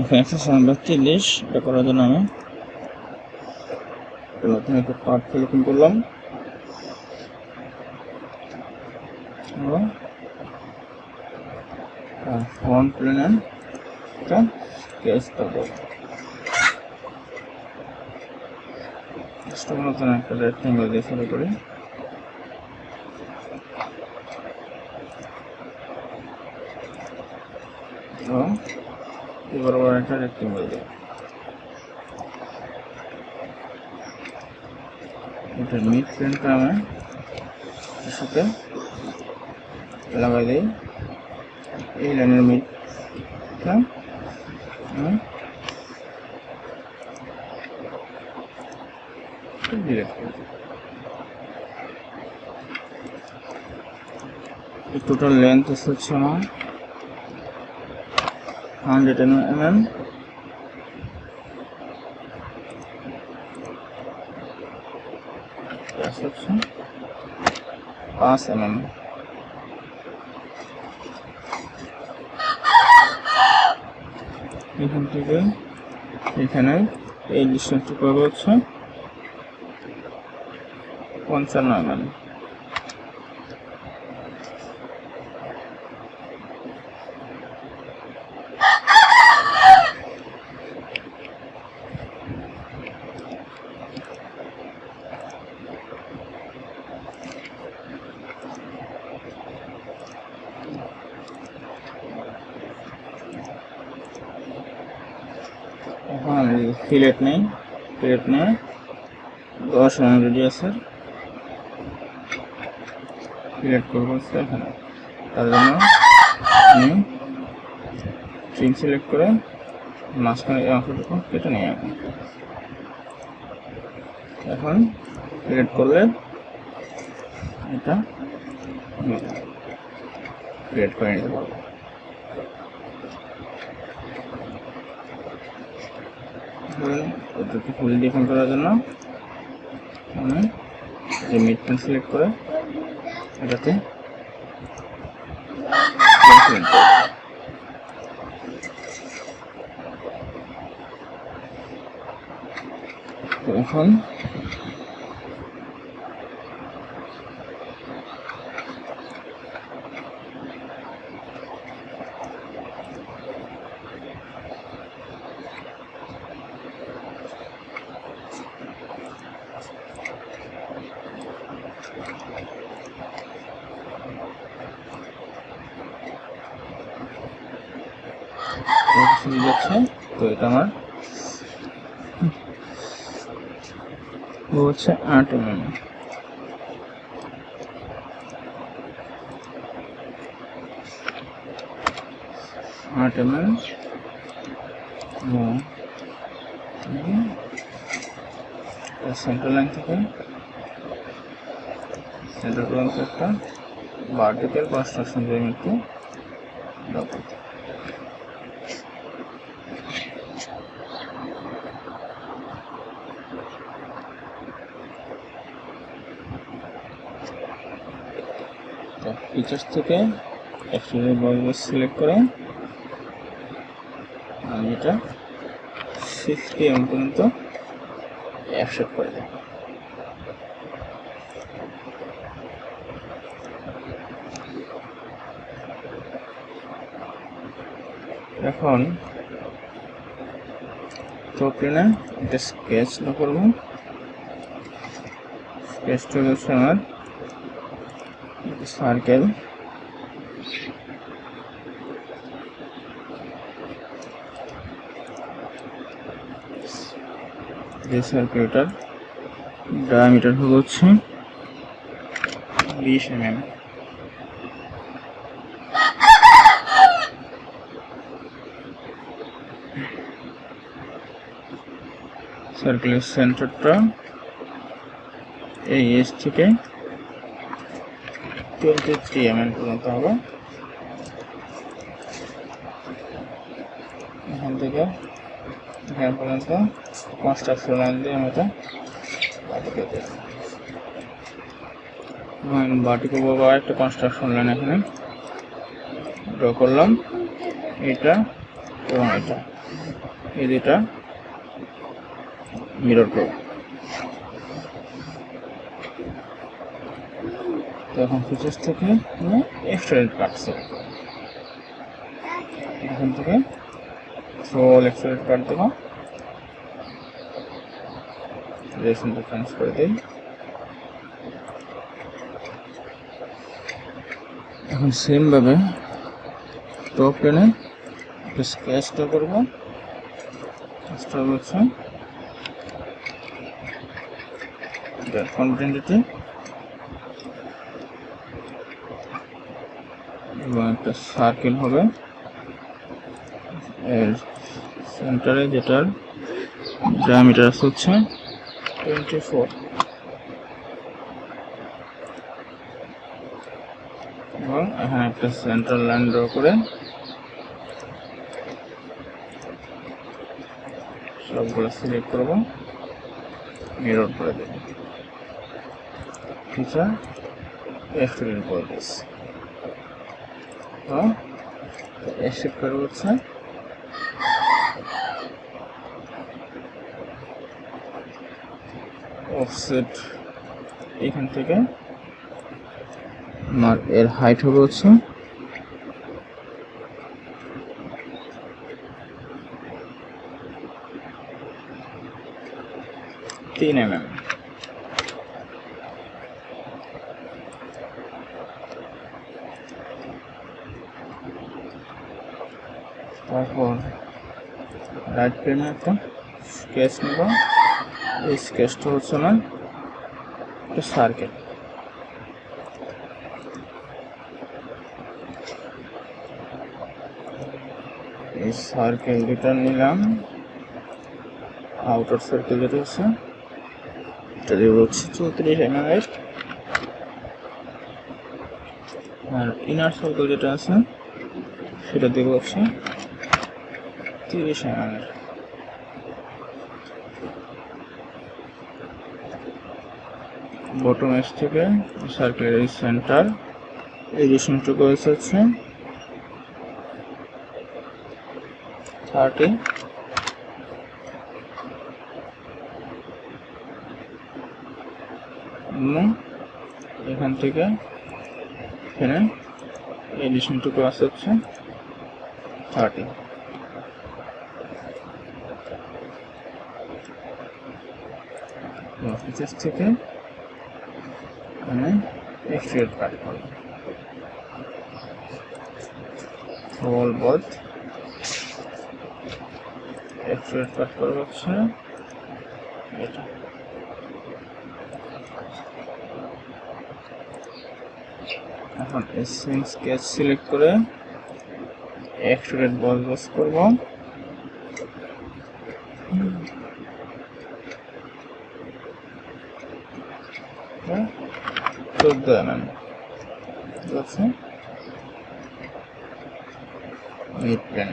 এখানে একশো তিরিশ এটা করার জন্য আমি নতুন একটা পার্ট ওপেন করলাম। ফ্রন্ট প্লেনে একটা কেস ফার্স্ট নতুন একটা রেক্টেঙ্গেল দিয়ে শুরু করি। এবং এবার আবার একটা রেক্টেঙ্গেল দিই এটা মিড প্রিন্টটা আমি সাথে লাগাই দিই। এই লাইনের মিডটা টোটাল লেন্থ হচ্ছে আমার হান্ড্রেড এম এম হচ্ছে পাঁচ এম এম এখান থেকে, এখানে এই ডিস্টেন্সটা করব হচ্ছে পঞ্চান্ন এম এম এখন আমি ফিলেট নেই ফিলেট নিয়ে দশ এম রেডিয়াসের ফিলেট করব হচ্ছে এখানে। তার জন্য আমি ট্রিম সিলেক্ট করে মাঝখানে এই অংশটুকু কেটে নিই এখন এখন ফিলেট করলে এটা ফিলেট করে নিতে পারব। পদ্ধতি ফুল ডিফাইন করার জন্য আমি যে মিড সিলেক্ট করে এটাতে এখন শুরু যাচ্ছে তো এটা আমার। হচ্ছে আট এমএম আট এমএম সেন্টার লাইন থেকে। সেন্টার পর্যন্ত একটা। ভার্টিক্যাল কনস্ট্রাকশন জমিতে। ডাবল ফিচার্স থেকে এক্সট্রিমের বয়স সিলেক্ট করে। আমি এটা সিক্সটি এম পর্যন্ত অ্যাপসেট করে দেব। এখন তো একটা স্কেচ করব। স্কেচটা হচ্ছে আমার সার্কেল। যে সার্কেলটার ডায়ামিটার হলো হচ্ছে বিশ এমএম সার্কেলের সেন্টারটা এই এস থেকে পর্যন্ত হবে। এখান থেকে এখান পর্যন্ত কনস্ট্রাকশন লাইন দিয়ে আমি এটা বাটিকে একটা কনস্ট্রাকশন লাইন এখানে। ড্র করলাম। এটা এবং এটা। এই দুটা মিরর করব। তখন ফিচার্স থেকে এক্সট্রেন্ড কাটছে এখান থেকে সোল এক্সট্রেন্ড কাট দেবো রেশনটা চেঞ্জ করে দিই। এখন সেমভাবে টপ টেনে স্কেচটা করব। স্কেচটা হচ্ছে কন্টিনিউটি এবং একটা সার্কেল হবে। এর সেন্টারে যেটার ডায়ামিটার হচ্ছে টোয়েন্টি ফোর এবং এখানে একটা সেন্ট্রাল লাইন ড্র করে সবগুলো সিলেক্ট করব। মিরর করে দেব। ফিচার এক্সট্রুডেন্ট করে দিচ্ছি এক্সট্রুড করে হচ্ছে অফসেট এখান থেকে। আমার এর হাইট হবে হচ্ছে তিন এম এম তারপর রাইট প্লেনে একটা স্কেচ নেব। এই স্কেচটা হচ্ছে না, একটা সার্কেল এই সার্কেল দুটা নিলাম। আউটার সার্কেল যেটা আছে, এটা দেবো হচ্ছে চৌত্রিশ এম এর আর ইনার সার্কেল যেটা আছে, সেটা দেবো হচ্ছে তিরিশ এম এর বটম এস থেকে সার্কেলের এই সেন্টার এই রেশনটুকু হচ্ছে থার্টি এখান থেকে এখানে এডিশনটুকু আসে হচ্ছে থার্টি ফিচার্স থেকে এখানে এক্সট্রেট কাট করব হোল বড এক্সট্রেট কাট করব হচ্ছে এটা এখন সেম স্কেচ সিলেক্ট করে এক্সট্রেট বল বস করব। চোদ্দ এমএম আছে মিড প্ল্যান